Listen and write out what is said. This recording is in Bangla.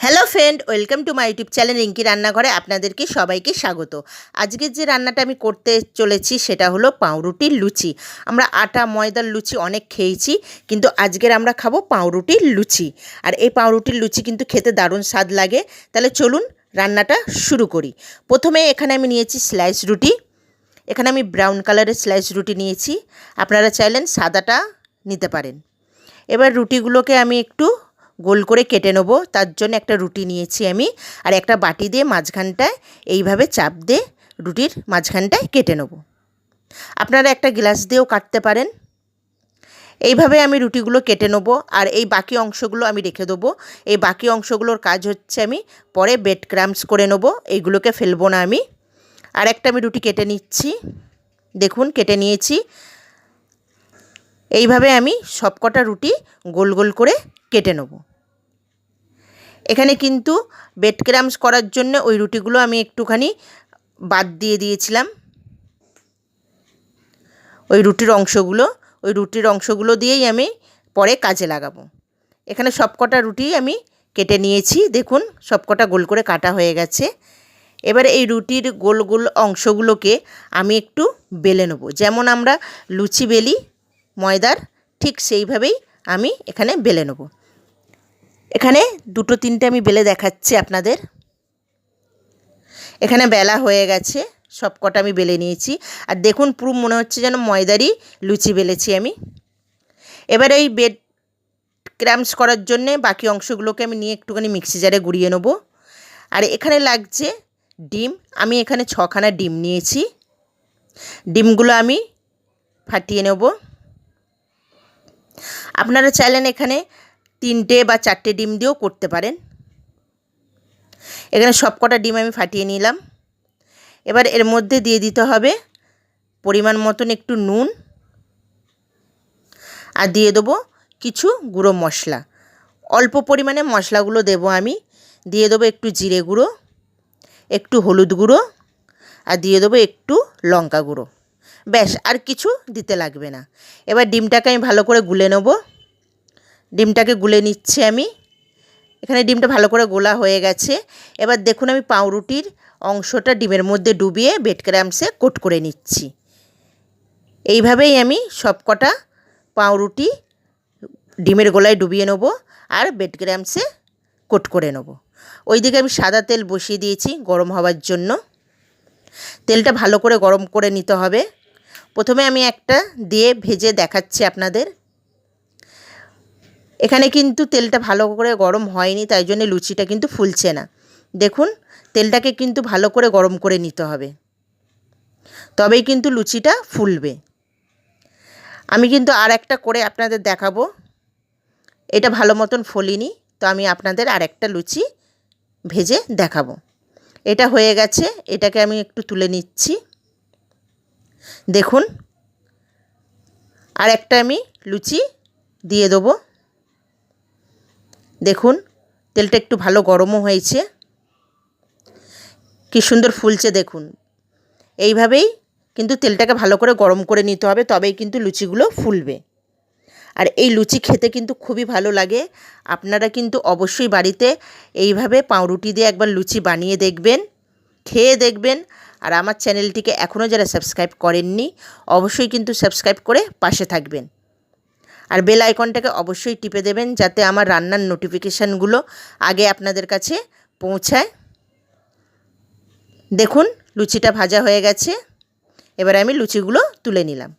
Hello friend welcome to my YouTube channel Rinki রান্নাঘরে আপনাদেরকে সবাইকে স্বাগত আজকের যে রান্নাটা আমি করতে চলেছি সেটা হলো পাউরুটির লুচি আমরা আটা ময়দার লুচি অনেক খেয়েছি কিন্তু আজকের আমরা খাব পাউরুটির লুচি আর এই পাউরুটির লুচি কিন্তু খেতে দারুণ স্বাদ লাগে তাহলে চলুন রান্নাটা শুরু করি প্রথমে এখানে আমি নিয়েছি স্লাইস রুটি এখানে আমি ব্রাউন কালারের স্লাইস রুটি নিয়েছি আপনারা চাইলেন সাদাটা নিতে পারেন এবার রুটিগুলোকে আমি একটু গোল করে কেটে নেব। তার জন্য একটা রুটি নিয়েছি আমি। আর একটা বাটি দিয়ে মাঝখানটায় এইভাবে চাপ দিয়ে রুটির মাঝখানটায় কেটে নেব। আপনারা একটা গ্লাস দিয়েও কাটতে পারেন। এইভাবে আমি রুটিগুলো কেটে নেব আর এই বাকি অংশগুলো আমি রেখে দেবো। এই বাকি অংশগুলোর কাজ হচ্ছে আমি পরে বেড ক্রামস করে নেব। এইগুলোকে ফেলব না আমি। আর একটা আমি রুটি কেটে নিচ্ছি। দেখুন, কেটে নিয়েছি। এইভাবে আমি সবকটা রুটি গোল গোল করে কেটে নেব। এখানে কিন্তু বেড ক্রামস করার জন্য ওই রুটিগুলো আমি একটুখানি বাদ দিয়ে দিয়েছিলাম। ওই রুটির অংশগুলো, ওই রুটির অংশগুলো দিয়েই আমি পরে কাজে লাগাবো। এখানে সবকটা রুটি আমি কেটে নিয়েছি। দেখুন, সবকটা গোল করে কাটা হয়ে গেছে। এবার এই রুটির গোল গোল অংশগুলোকে আমি একটু বেলে নেব। যেমন আমরা লুচি বেলি, ময়দার, ঠিক সেইভাবেই আমি এখানে বেলে নেব। এখানে দুটো তিনটে আমি বেলে দেখাচ্ছি আপনাদের। এখানে বেলা হয়ে গেছে, সব কটা আমি বেলে নিয়েছি। আর দেখুন, পুরো মনে হচ্ছে যেন ময়দারই লুচি বেলেছি আমি। এবার এই বেড ক্র্যাম্পস করার জন্যে বাকি অংশগুলোকে আমি নিয়ে একটুখানি মিক্সি জারে গুঁড়িয়ে নেব। আর এখানে লাগছে ডিম। আমি এখানে ছখানা ডিম নিয়েছি। ডিমগুলো আমি ফাটিয়ে নেব। আপনারা চাইলেন এখানে তিনটে বা চারটে ডিম দিয়েও করতে পারেন। এখানে সব কটা ডিম আমি ফাটিয়ে নিলাম। এবার এর মধ্যে দিয়ে দিতে হবে পরিমাণ মতন একটু নুন আর দিয়ে দেবো কিছু গুঁড়ো মশলা। অল্প পরিমাণে মশলাগুলো দেবো আমি। দিয়ে দেবো একটু জিরে গুঁড়ো, একটু হলুদ গুঁড়ো আর দিয়ে দেবো একটু লঙ্কা গুঁড়ো। ব্যাস, আর কিছু দিতে লাগবে না। এবার ডিমটাকে আমি ভালো করে গুলে নেব। ডিমটাকে গুলে নিচ্ছি আমি। এখানে ডিমটা ভালো করে গোলা হয়ে গেছে। এবার দেখুন আমি পাউরুটির অংশটা ডিমের মধ্যে ডুবিয়ে বেড ক্র্যাম্পসে কোট করে নিচ্ছি। এইভাবেই আমি সবকটা পাউরুটি ডিমের গোলায় ডুবিয়ে নেব আর বেড ক্র্যাম্পসে কোট করে নেব। ওইদিকে আমি সাদা তেল বসিয়ে দিয়েছি গরম হওয়ার জন্য। তেলটা ভালো করে গরম করে নিতে হবে। প্রথমে আমি একটা দিয়ে ভেজে দেখাচ্ছি আপনাদের। এখানে কিন্তু তেলটা ভালো করে গরম হয়নি, তাই জন্য লুচিটা কিন্তু ফুলছে না। দেখুন, তেলটাকে কিন্তু ভালো করে গরম করে নিতে হবে। তবেই কিন্তু লুচিটা ফুলবে। আমি কিন্তু আর একটা করে আপনাদের দেখাবো। এটা ভালো মতন ফলিনি, তো আমি আপনাদের আর একটা লুচি ভেজে দেখাবো। এটা হয়ে গেছে, এটাকে আমি একটু তুলে নিচ্ছি। দেখুন, আর একটা আমি লুচি দিয়ে দেবো। দেখুন, তেলটা একটু ভালো গরমও হয়েছে। কী সুন্দর ফুলছে দেখুন। এইভাবেই কিন্তু তেলটাকে ভালো করে গরম করে নিতে হবে, তবেই কিন্তু লুচিগুলো ফুলবে। আর এই লুচি খেতে কিন্তু খুবই ভালো লাগে। আপনারা কিন্তু অবশ্যই বাড়িতে এইভাবে পাউরুটি দিয়ে একবার লুচি বানিয়ে দেখবেন, খেয়ে দেখবেন। আর আমার চ্যানেলটিকে এখনও যারা সাবস্ক্রাইব করেননি, অবশ্যই কিন্তু সাবস্ক্রাইব করে পাশে থাকবেন। আর বেল আইকনটাকে অবশ্যই টিপে দেবেন যাতে আমার রান্নার নোটিফিকেশানগুলো আগে আপনাদের কাছে পৌঁছায়। দেখুন, লুচিটা ভাজা হয়ে গেছে। এবার আমি লুচিগুলো তুলে নিলাম।